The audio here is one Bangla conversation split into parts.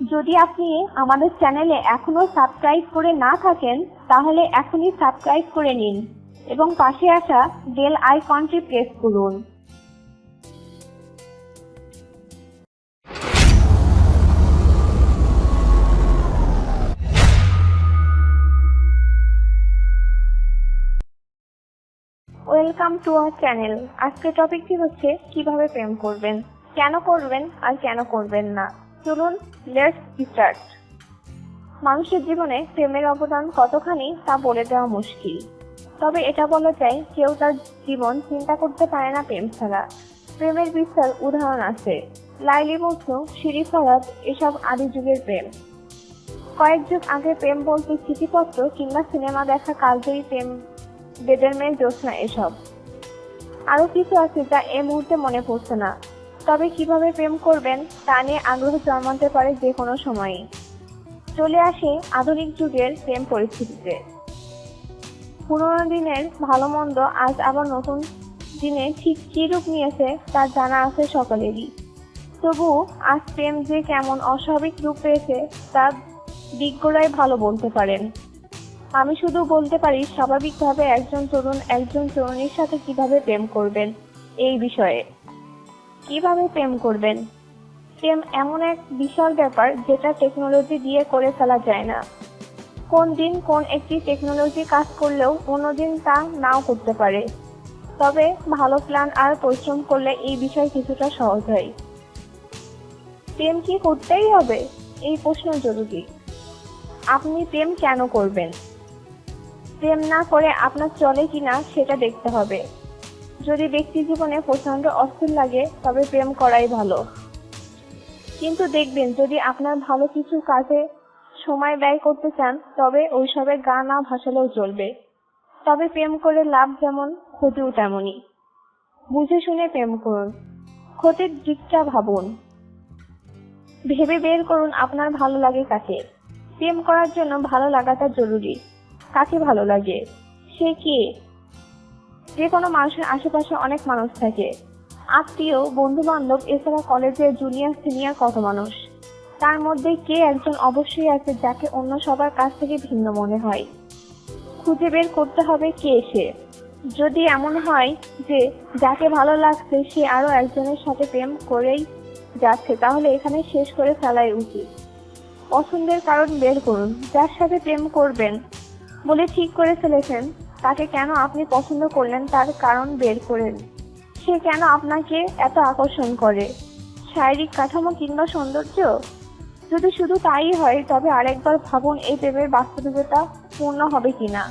যদি আপনি আমাদের চ্যানেলে এখনও সাবস্ক্রাইব করে না থাকেন, তাহলে এখনই সাবস্ক্রাইব করে নিন এবং পাশে আসা বেল আইকনটি প্রেস করুন। ওয়েলকাম টু আওয়ার চ্যানেল আজকের টপিকটি হচ্ছে কীভাবে প্রেম করবেন? কেন করবেন আর কেন করবেন না? চলুন লেটস স্টার্ট মানুষের জীবনে প্রেমের অবদান কতখানি তা বলে দেওয়া মুশকিল। তবে এটা বলা যায়, কেউ তার জীবন চিন্তা করতে পারে না প্রেম ছাড়া। প্রেমের বিস্তার উদাহরণ আছে। লাইলি মজনু শিরি ফরাদ, এসব আদি যুগের প্রেম। কয়েক যুগ আগে প্রেম বলতে চিঠিপত্র কিংবা সিনেমা দেখা কালজয়ী প্রেম, বেদের মেয়ে জ্যোৎস্না এসব। আরও কিছু আছে যা এই মুহূর্তে মনে পড়ছে না। তবে কীভাবে প্রেম করবেন তা নিয়ে আগ্রহ জন্মাতে পারে যে কোনো সময়ই। চলে আসে আধুনিক যুগের প্রেম পরিস্থিতিতে। পুরোনো দিনের ভালো মন্দ আজ আবার নতুন দিনে ঠিক কি রূপ নিয়েছে তা জানা আছে সকলেরই। তবু আজ প্রেম যে কেমন অস্বাভাবিক রূপ পেয়েছে তা বিজ্ঞরাই ভালো বলতে পারেন। আমি শুধু বলতে পারি স্বাভাবিকভাবে একজন তরুণ একজন তরুণীর সাথে কীভাবে প্রেম করবেন এই বিষয়ে। কীভাবে প্রেম করবেন? প্রেম এমন এক বিশাল ব্যাপার যেটা টেকনোলজি দিয়ে করে ফেলা যায় না। কোন দিন কোন একটি টেকনোলজি কাজ করলেও অন্যদিন তা নাও করতে পারে। তবে ভালো প্ল্যান আর পরিশ্রম করলে এই বিষয় কিছুটা সহজ হয়। প্রেম কি করতেই হবে? এই প্রশ্ন জরুরি। আপনি প্রেম কেন করবেন? প্রেম না করে আপনার চলে কিনা সেটা দেখতে হবে। যদি ব্যক্তি জীবনে প্রচণ্ড অস্থির লাগে, তবে প্রেম করাই ভালো। কিন্তু দেখবেন, যদি আপনার ভালো কিছু কাজে সময় ব্যয় করতে চান, তবে ওইসবে গা না ভাসালেও চলবে। তবে প্রেম করে লাভ যেমন, ক্ষতিও তেমনই। বুঝে শুনে প্রেম করুন। ক্ষতির দিকটা ভাবুন। ভেবে বের করুন আপনার ভালো লাগে কাকে। প্রেম করার জন্য ভালো লাগাটা জরুরি। কাকে ভালো লাগে? সে কে? যে কোনো মানুষের আশেপাশে অনেক মানুষ থাকে। আত্মীয় বন্ধু বান্ধব এছাড়া কলেজের জুনিয়র সিনিয়র কত মানুষ? তার মধ্যে কে একজন অবশ্যই আছে যাকে অন্য সবার কাছ থেকে ভিন্ন মনে হয়? খুঁজে বের করতে হবে কে সে? যদি এমন হয় যে যাকে ভালো লাগছে, সে আরও একজনের সাথে প্রেম করেই যাচ্ছে, তাহলে এখানে শেষ করে ফেলাই উচিত। পছন্দের কারণ বের করুন, যার সাথে প্রেম করবেন বলে ঠিক করে ফেলেছেন। তাকে কেন আপনি পছন্দ করলেন তার কারণ বের করেন? সে কেন আপনাকে এত আকর্ষণ করে? শারীরিক কাঠামো কিংবা সৌন্দর্য? যদি শুধু তাই হয়, তবে আরেকবার ভাবুন এই প্রেমের বাস্তবিকতা পূর্ণ হবে কিনা।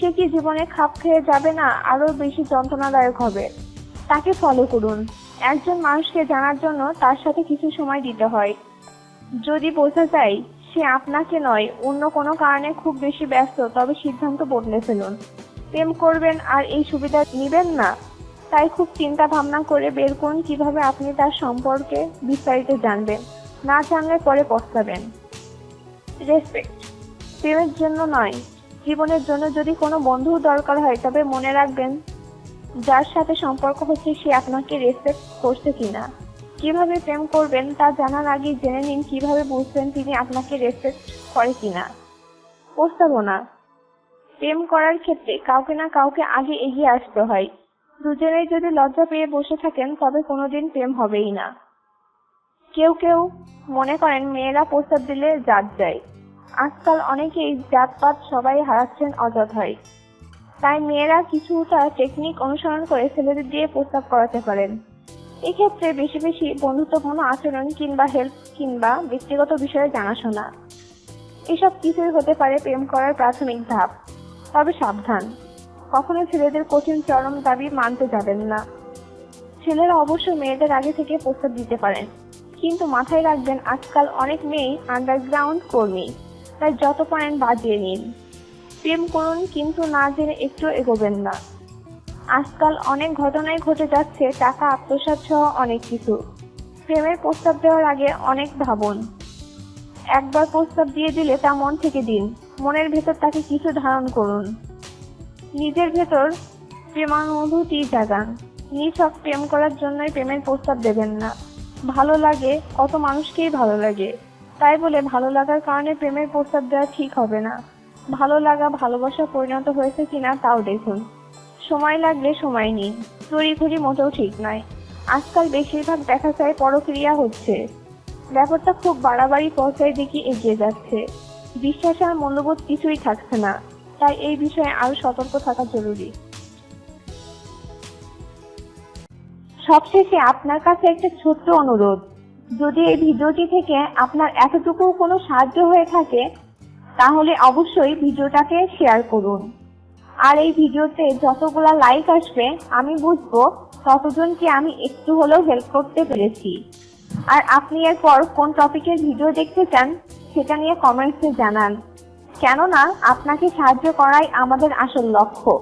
সে কি জীবনে খাপ খেয়ে যাবে না, আরও বেশি যন্ত্রণাদায়ক হবে? তাকে ফলো করুন। একজন মানুষকে জানার জন্য তার সাথে কিছু সময় দিতে হয়। যদি বোঝা যায় সে আপনাকে নয়, অন্য কোনো কারণে খুব বেশি ব্যস্ত, তবে সিদ্ধান্ত বদলে ফেলুন। প্রেম করবেন আর এই সুবিধা নেবেন না? তাই খুব চিন্তা ভাবনা করে বের করুন কীভাবে আপনি তার সম্পর্কে বিস্তারিত জানবেন। না জানলে পরে পস্তাবেন। রেসপেক্ট। প্রেমের জন্য নয়, জীবনের জন্য যদি কোনো বন্ধু দরকার হয়, তবে মনে রাখবেন, যার সাথে সম্পর্ক হচ্ছে সে আপনাকে রেসপেক্ট করছে কিনা। কীভাবে প্রেম করবেন তা জানার আগে জেনে নিন কীভাবে বুঝবেন তিনি আপনাকে রেসপেক্ট করে কিনা। প্রস্তাবনা, প্রেম করার ক্ষেত্রে কাউকে না কাউকে আগে এগিয়ে আসতে হয়। দুজনেই যদি লজ্জা পেয়ে বসে থাকেন, তবে কোনোদিন প্রেম হবেই না। কেউ কেউ মনে করেন মেয়েরা প্রস্তাব দিলে জাত যায়। আজকাল অনেকেই জাতপাত সবাই হারাচ্ছেন অযথায় তাই মেয়েরা কিছুটা টেকনিক অনুসরণ করে ছেলেদের দিয়ে প্রস্তাব করাতে পারেন। এক্ষেত্রে বেশি বেশি বন্ধুত্বপূর্ণ আচরণ কিংবা হেল্প কিংবা ব্যক্তিগত বিষয়ে জানাশোনা। এসব কিছুই হতে পারে প্রেম করার প্রাথমিক ধাপ। তবে সাবধান। কখনো ছেলেদের কঠিন চরম দাবি মানতে যাবেন না। ছেলেরা অবশ্য মেয়েদের আগে থেকে প্রস্তাব দিতে পারেন। কিন্তু মাথায় রাখবেন, আজকাল অনেক মেয়েই আন্ডারগ্রাউন্ড কর্মী। তাই যত পারেন বাজিয়ে নিন। প্রেম করুন, কিন্তু না জেনে একটু এগোবেন না। আজকাল অনেক ঘটনাই ঘটে যাচ্ছে, টাকা আত্মসাৎ সহ অনেক কিছু। প্রেমের প্রস্তাব দেওয়ার আগে অনেক ভাবুন। একবার প্রস্তাব দিয়ে দিলে তা মন থেকে দিন। মনের ভেতর তাকে কিছু ধারণ করুন। নিজের ভেতর প্রেমানুভূতি জাগান। নিছক প্রেম করার জন্যই প্রেমের প্রস্তাব দেবেন না। ভালো লাগে, কত মানুষকেই ভালো লাগে। তাই বলে ভালো লাগার কারণে প্রেমের প্রস্তাব দেওয়া ঠিক হবে না। ভালো লাগা, ভালোবাসা পরিণত হয়েছে কিনা তাও দেখুন। সময় লাগলে সময় নিন তড়িঘড়ি মোটেও ঠিক নয়। আজকাল বেশিরভাগ দেখা যায় পরক্রিয়া হচ্ছে। ব্যাপারটা খুব বাড়াবাড়ি পর্যায়ে দিকে এগিয়ে যাচ্ছে। বিশ্বাস আর মূল্যবোধ কিছুই থাকছে না। তাই এই বিষয়ে আরও সতর্ক থাকা জরুরি। সবশেষে আপনার কাছে একটা ছোট্ট অনুরোধ। যদি এই ভিডিওটি থেকে আপনার এতটুকু কোনো সাহায্য হয়ে থাকে, তাহলে অবশ্যই ভিডিওটাকে শেয়ার করুন। আর এই ভিডিওতে যতগুলা লাইক আসবে, আমি বুঝব ততজনকে আমি একটু হলেও হেল্প করতে পেরেছি। আর আপনি এরপর কোন টপিকের ভিডিও দেখতে চান, সেটা নিয়ে কমেন্টসে জানান। কেননা, আপনাকে সাহায্য করাই আমাদের আসল লক্ষ্য।